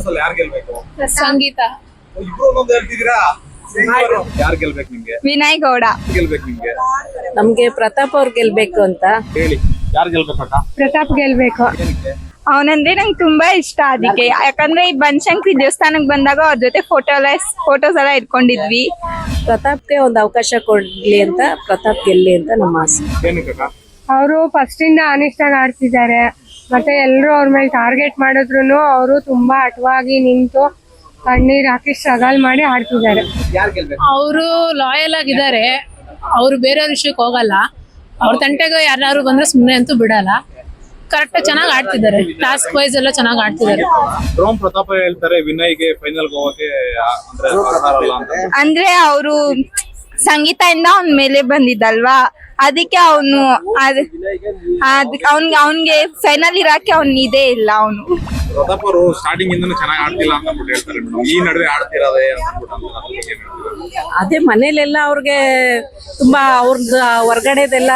ಅಸಲ್ ಯಾರು ಗೆಲ್ಬೇಕು? ಸಂಗೀತ. ಇಬ್ರು ಒಂದೊಂದು ಹೇಳ್ತಿದ್ದೀರಾ? ಯಾರು ಗೆಲ್ಬೇಕು ನಿಮ್ಗೆ? ವಿನಯ್ ಗೌಡ. ಗೆಲ್ಬೇಕು ನಿಮ್ಗೆ? ನಮ್ಗೆ ಪ್ರತಾಪ್ ಅವ್ರು ಗೆಲ್ಬೇಕು ಅಂತ. ಹೇಳಿ. ಯಾರು ಗೆಲ್ಬೇಕು ಅಕ್ಕ ಪ್ರತಾಪ್ ಗೆಲ್ಬೇಕು. ಏನಕ್ಕೆ? ಅವನಂದ್ರೆ ನಂಗೆ ತುಂಬಾ ಇಷ್ಟ ಅದಕ್ಕೆ ಯಾಕಂದ್ರೆ ಈ ಬನಶಂಕರಿ ದೇವಸ್ಥಾನಕ್ಕೆ ಬಂದಾಗ ಅವ್ರ ಜೊತೆ ಫೋಟೋ ಎಲ್ಲ ಫೋಟೋಸ್ ಎಲ್ಲ ಇಟ್ಕೊಂಡಿದ್ವಿ. ಪ್ರತಾಪ್ಗೆ ಒಂದು ಅವಕಾಶ ಕೊಡ್ಲಿ ಅಂತ ಪ್ರತಾಪ್ ಗೆಲ್ಲಿ ಅಂತ ನಮ್ಮ ಆಸೆ. ಏನಕ್ಕೆ ಅಕ್ಕ ಅವರು ಫಸ್ಟ್ ಇಂದ ಅನಿಷ್ಟ ಆಡ್ತಿದ್ದಾರೆ. ಮತ್ತೆ ಎಲ್ಲರೂ ಅವ್ರ ಮೇಲೆ ಟಾರ್ಗೆಟ್ ಮಾಡಿದ್ರು ಅವರು ತುಂಬಾ ಅಟವಾಗಿ ನಿಂತು ಕಣ್ಣೀರ್ ಹಾಕಿ ಸ್ಟ್ರಗಲ್ ಮಾಡಿ ಆಡ್ತಿದ್ದಾರೆ. ಅವರು ಲಾಯಲ್ ಆಗಿದ್ದಾರೆ. ಅವರು ಬೇರೆ ವಿಷಯಕ್ಕೆ ಹೋಗಲ್ಲ. ಅವ್ರ ತಂಟೆಗೆ ಯಾರು ಬಂದ್ರೆ ಸುಮ್ಮನೆ ಅಂತೂ ಬಿಡಲ್ಲ. ಕರೆಕ್ಟ್ ಚೆನ್ನಾಗಿ ಆಡ್ತಿದ್ದಾರೆ. ಟಾಸ್ಕ್ ವೈಸ್ ಎಲ್ಲ ಚೆನ್ನಾಗಿ ಆಡ್ತಿದ್ದಾರೆ. ಡ್ರೋಮ್ ಪ್ರತಾಪ ಹೇಳ್ತಾರೆ ವಿನಯ್ಗೆ ಫೈನಲ್ ಹೋಗಕ್ಕೆ ಆ, ಅಂದ್ರೆ ಅರ್ಹರಲ್ಲ ಅಂತ. ಅಂದ್ರೆ ಅವರು ಸಂಗೀತ ಇಂದ ಅವ್ನ ಮೇಲೆ ಬಂದಿದ್ದಲ್ವಾ ಅದಕ್ಕೆ ಅವನು ಅದ್ ಅದಕ್ಕೆ ಅವನ್ಗೆ ಅವನ್ಗೆ ಫೈನಲ್ ಇರಾಕೆ ಅವ್ನ ಇದೇ ಇಲ್ಲ ಅವನು ಪ್ರತಾಪ್ ಅವರು ಸ್ಟಾರ್ಟಿಂಗ್ ಇಂದನೂ ಚೆನ್ನಾಗಿ ಆಡ್ತಿಲ್ಲ ಅಂತ ಅಂದ್ಬಿಟ್ಟು ಹೇಳ್ತಾರೆ ಮೇಡಮ್ ಈ ನಡುವೆ ಆಡ್ತಿರೋದೇ ಅಂತ ಅಂದ್ಬಿಟ್ಟು ಅಂತಾರೆ. ಅದ್ರ ಬಗ್ಗೆ ಏನ್ ಹೇಳ್ತೀರಾ? ಅದೇ ಮನೇಲೆಲ್ಲ ಅವ್ರಿಗೆ ತುಂಬಾ ಅವ್ರದ್ದು ಹೊರ್ಗಡೆದೆಲ್ಲ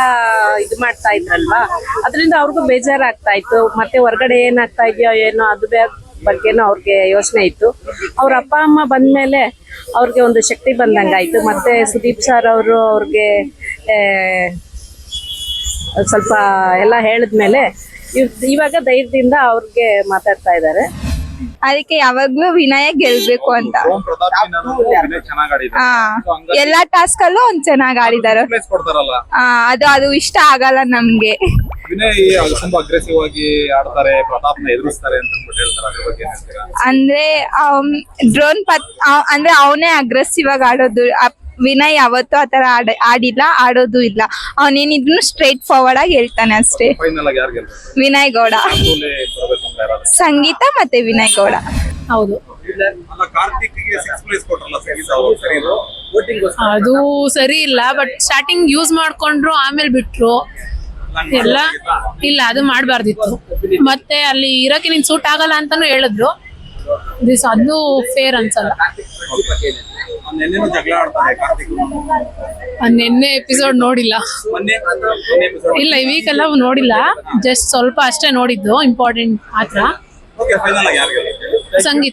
ಇದು ಮಾಡ್ತಾ ಇದ್ರಲ್ವಾ ಅದರಿಂದ ಅವ್ರಿಗೂ ಬೇಜಾರಾಗ್ತಾ ಇತ್ತು ಮತ್ತೆ ಹೊರ್ಗಡೆ ಏನಾಗ್ತಾ ಇದೆಯೋ ಏನೋ ಅದು ಬೇ ಬಗ್ಗೆನೂ ಅವ್ರಿಗೆ ಯೋಚನೆ ಇತ್ತು. ಅವ್ರ ಅಪ್ಪ, ಅಮ್ಮ ಬಂದ್ಮೇಲೆ ಅವ್ರಿಗೆ ಒಂದು ಶಕ್ತಿ ಬಂದಂಗಾಯಿತು ಮತ್ತೆ ಸುದೀಪ್ ಸರ್ ಅವರು ಅವ್ರಿಗೆ ಸ್ವಲ್ಪ ಎಲ್ಲ ಹೇಳಿದ್ಮೇಲೆ ಇವ್- ಇವಾಗ ಧೈರ್ಯದಿಂದ ಅವ್ರಿಗೆ ಮಾತಾಡ್ತಾ ಇದ್ದಾರೆ. ಅದಕ್ಕೆ ಯಾವಾಗ್ಲೂ ವಿನಯ ಗೆಲ್ಬೇಕು ಅಂತ. ಡ್ರೋಮ್ ಪ್ರತಾಪ್ ವಿನಯ್ ಚೆನ್ನಾಗಿ ಆಡಿದ್ರು. ಹಾ So ಹಂಗಾಗಿ ಎಲ್ಲಾ ಟಾಸ್ಕ್ ಅಲ್ಲೂ ಒಂದ್ ಚೆನ್ನಾಗ್ ಆಡಿದಾರ. place ಕೊಡ್ತಾರಲ್ಲ. ಆ ಅದು ಅದು ಇಷ್ಟ ಆಗಲ್ಲ ನಮ್ಗೆ. ವಿನಯ್ ಅವ್ರು ತುಂಬಾ ಅಗ್ರೆಸಿವ್ ಆಗಿ ಆಡ್ತಾರೆ ಪ್ರತಾಪ್ನ ಎದುರಿಸ್ತಾರೆ ಅಂತ ಅಂದ್ಬಿಟ್ಟು ಹೇಳ್ತಾರೆ ಅದ್ರ ಬಗ್ಗೆ ಏನ್ ಹೇಳ್ತೀರಾ? ಅಂದ್ರೆ ಡ್ರೋನ್ ಪತ್ ಅವ್- ಅಂದ್ರೆ ಅವನೇ ಅಗ್ರೆಸಿವ್ ಆಗಿ ಆಡೋದು. ಅಪ್- ವಿನಯ್ ಯಾವತ್ತೂ ಆತರ ಆಡ ಆಡಿಲ್ಲ ಆಡೋದು ಇಲ್ಲ. ಅವನೇನಿದ್ರು ಸ್ಟ್ರೈಟ್ ಫಾರ್ವರ್ಡ್ ಆಗಿ ಹೇಳ್ತಾನೆ ಅಷ್ಟೇ. ಫೈನಲ್ ಆಗಿ ಯಾರು ಗೆಲ್ಬೇಕು? ವಿನಯ್ ಗೌಡ. ಸಂಗೀತ ಮತ್ತೆ ವಿನಯ್ ಗೌಡ. ಹೌದು. ಅದು ಸರಿ ಇಲ್ಲ ಬಟ್ ಸ್ಟಾರ್ಟಿಂಗ್ ಯೂಸ್ ಮಾಡ್ಕೊಂಡ್ರು ಆಮೇಲೆ ಬಿಟ್ರು. ಎಲ್ಲ ಇಲ್ಲ ಅದು ಮಾಡಬಾರ್ದಿತ್ತು. ಮತ್ತೆ ಅಲ್ಲಿ ಇರೋಕೆ ನಿನ್ ಸೂಟ್ ಆಗಲ್ಲ ಅಂತಾನು ಹೇಳಿದ್ರು. ದಿಸ್ ಅದು ಫೇರ್ ಅನ್ಸಲ್ಲ. ನೆನ್ನೆನೂ ಜಗಳ ಆಡ್ತಾರೆ ಕಾರ್ತಿಕ್. ನಾನ್ ನಿನ್ನೆ ಎಪಿಸೋಡ್ ನೋಡಿಲ್ಲ. ಇಲ್ಲ ಈ ವೀಕ್ ಎಲ್ಲ ನೋಡಿಲ್ಲ. ಜಸ್ಟ್ ಸ್ವಲ್ಪ ಅಷ್ಟೇ ನೋಡಿದ್ದು ಇಂಪಾರ್ಟೆಂಟ್ ಮಾತ್ರ. ಓಕೆ ಫೈನಲ್ ಆಗಿ ಸಂಗೀತ.